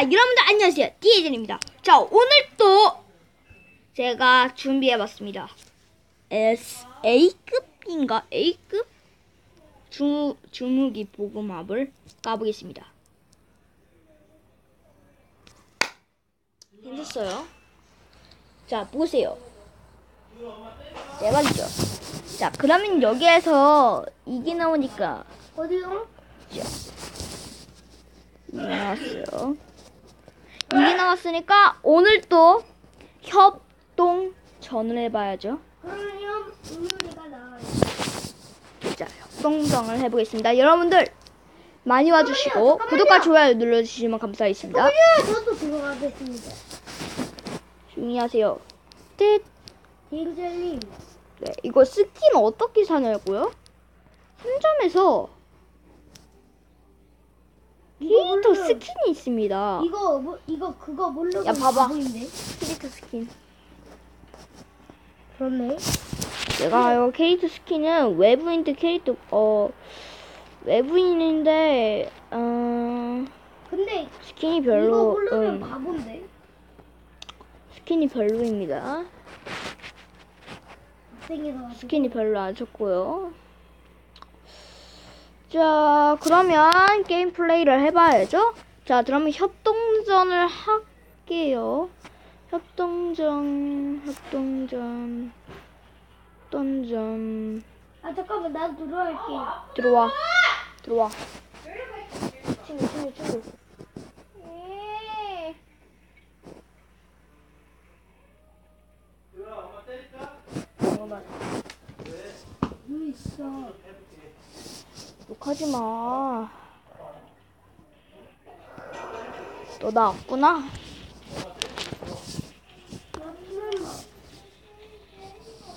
자, 여러분들 안녕하세요. 디에젠입니다. 자, 오늘 또 제가 준비해봤습니다. S A급인가 A급 주 주무기 보금합을 까보겠습니다. 괜찮어요? 자, 보세요. 대박이죠. 자, 그러면 여기에서 이게 나오니까 어디요? 이게 나왔어요. 이게 나왔으니까 오늘 또 협동전을 해봐야죠. 그러면 우유리가 나와요. 자, 협동전을 해보겠습니다. 여러분들 많이 와주시고 구독과 좋아요 눌러주시면 감사하겠습니다. 그러면 저도 들어가겠습니다. 조용히 하세요. 뜻. 딘젤님, 네, 이거 스킨 어떻게 사냐고요? 상점에서 캐릭터. 스킨이 있습니다. 이거 뭐 이거 그거 모르고 야, 봐봐. 보인데? 캐릭터 스킨. 그렇네. 제가 요 캐릭터 스킨은 외부인들 캐릭터 어 외부인인데 어 근데 스킨이 이거 별로 모르면 음, 바본데. 스킨이 별로입니다. 생겨서 가지고. 스킨이 별로 안 좋고요. 자 그러면 게임 플레이를 해봐야죠. 자 그러면 협동전을 할게요. 협동전 협동전 협동전 아 잠깐만 나 들어갈게. 들어와 들어와 친구 친구 친구 잠깐만 여기 있어. 욕하지 마. 너 나 없구나.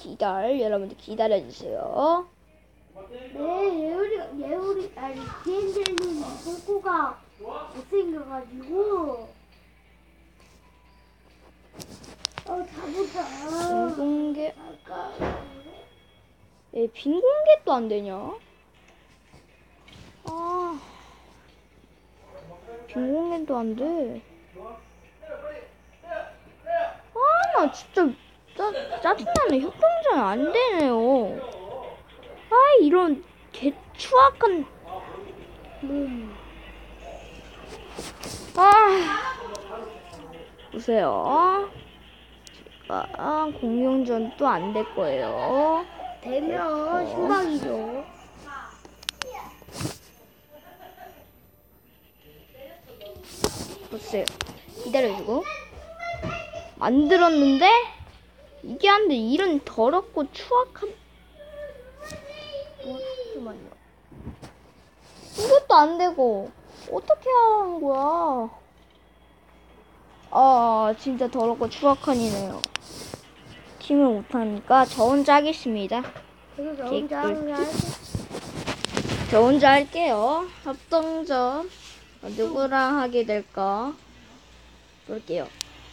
기다려 여러분들 기다려 주세요. 네, 예우리 예우리 아니 딘젤님 꼬꼬가 못생겨가지고. 어 자보자. 빈 공개 왜 빈 공개도 안 되냐? 아. 빈 공개도 안 돼. 아, 나 진짜 짜, 짜증나네. 협동전 안 되네요. 아, 이런 개 추악한. 음. 아. 보세요. 제가 공룡전도 안될 거예요. 되면 신박이죠. 보세요. 기다려주고. 만들었는데, 이게 안 돼. 이런 더럽고 추악한. 어, 잠깐만요. 이것도 안 되고, 어떻게 하는 거야? 아, 진짜 더럽고 추악한 이네요. 팀을 못하니까 저 혼자 하겠습니다. 저 혼자. 저 혼자 할게요. 합동전. 어, 누구랑 하게 될까? 볼게요.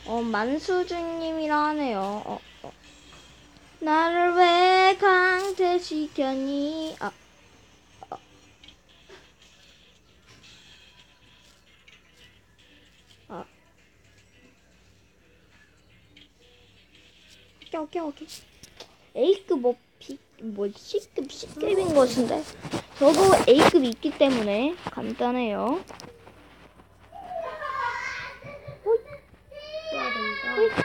어, 만수준님이랑 하네요. 어, 어. 나를 왜 강퇴시켰니? 아. 어. 아. 오케이, 오케이, 오케이. A급 뭐, B, 뭐, C급, C급인 것인데. 저도 A급이 있기 때문에 간단해요. 해야 됩니다.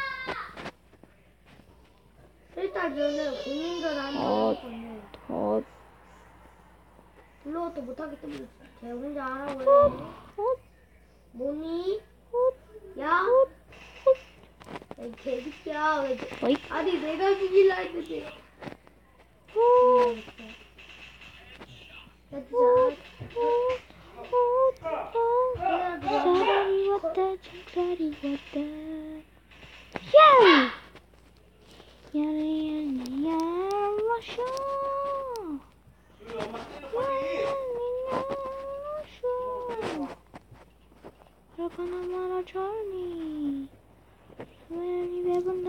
일단 저는 공인전 하는 어. 거거든요. 어, 블로그도 못하기 때문에 제 혼자 하라고 했는데. 어, 뭐니? 야? 야, 이 개새끼야. 왜 저- 어이, 아니, 내가 죽일라 했는데. 어, 야, 진짜. 사랑이 왔다, 정살이 왔다.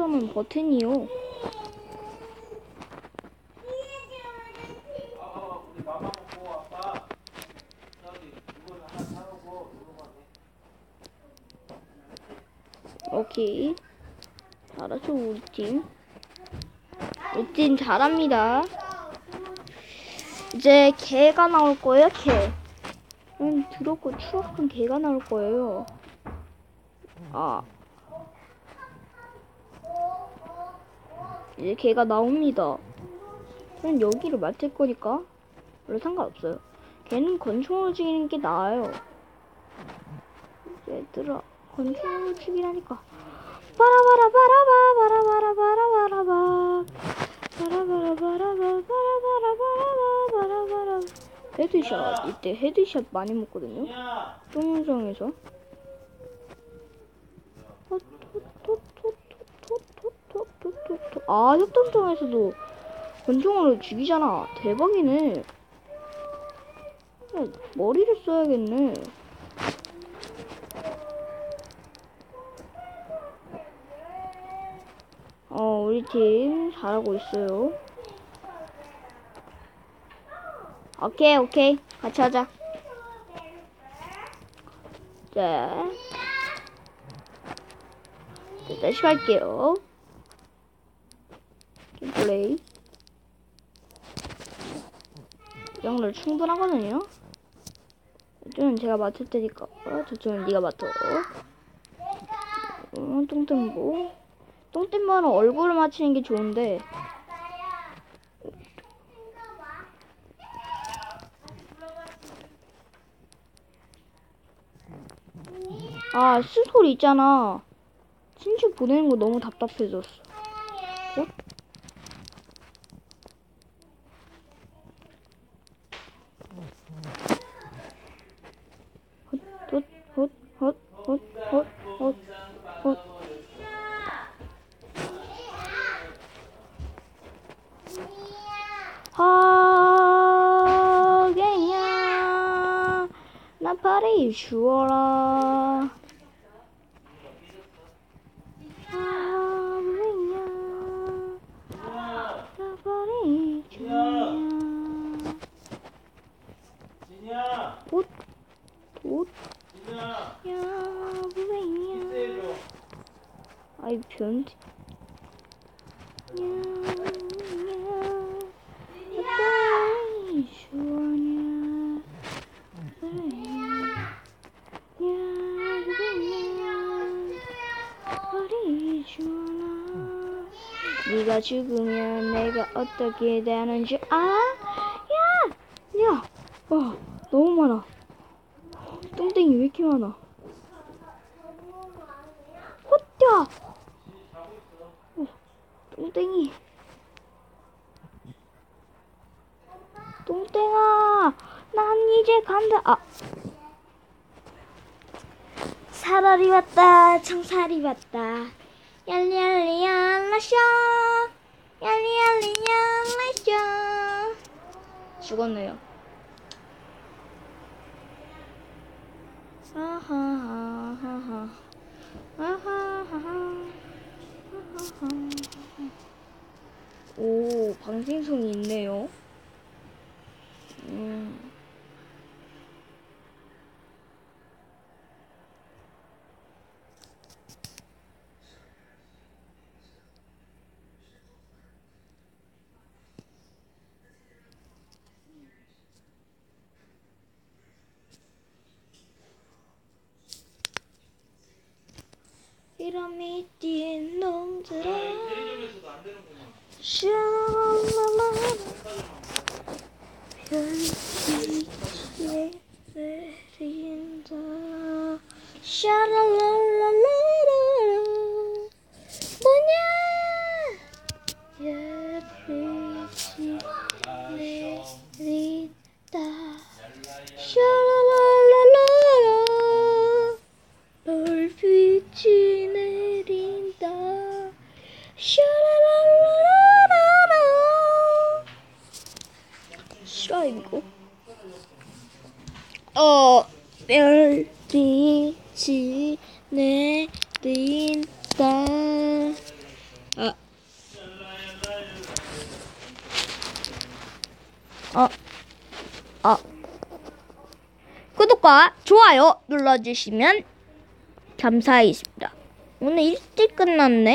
점은 버튼이요. 오케이. 잘하죠, 우리 팀. 우리 팀 잘합니다. 이제 개가 나올 거예요, 개. 음, 더럽고 추악한 개가 나올 거예요. 아. 이제 개가 나옵니다. 그럼 여기를 맡을 거니까 별로 상관없어요. 개는 건충으로 죽이는 게 나아요. 얘들아, 건충으로 죽이라니까. 바라바라 바라바 바라바라 바라바라바 바라바라 바라바 바라바라 바라바 바라바라 헤드샷 이때 헤드샷 많이 먹거든요. 똥정에서 아 협동점에서도 권총으로 죽이잖아. 대박이네. 어, 머리를 써야겠네. 어 우리 팀 잘하고 있어요. 오케이 오케이. 같이 하자. 자. 다시 갈게요. 플레이? 영를 충분하거든요? 이쪽은 제가 맡을 테니까 어, 저쪽은 네가 맡아. 음, 똥뜸보 똥뜸보는 얼굴을 맞추는 게 좋은데. 아 스토리 있잖아. 친추 보내는 거 너무 답답해졌어. 어? 我 춤. 네가 죽으면 내가 어떻게 되는 줄 아? 야! 야! 와 너무 많아 똥땡이 왜 이렇게 많아 똥땡이. 똥땡아, 난 이제 간다. 아. 사라리 왔다, 청사리 왔다. 얄리얄리 얄라쇼, 얄리얄리 얄라쇼. 죽었네요. 아하하하하. 아하하하. 아하하. 오, 방생성이 있네요. 음. 뛴 놈들아 대리점에서도 안 되는구만. 샤라라라 별빛이 내린다 샤라라라라라 뭐냐 별빛이 내린다 샤라라라라라 별빛이 내린다 샤라라라라라 싫어 이거 어 별빛이 내린다 아 어, 어. 구독과 좋아요 눌러주시면 감사하겠습니다. 오늘 일찍 끝났네.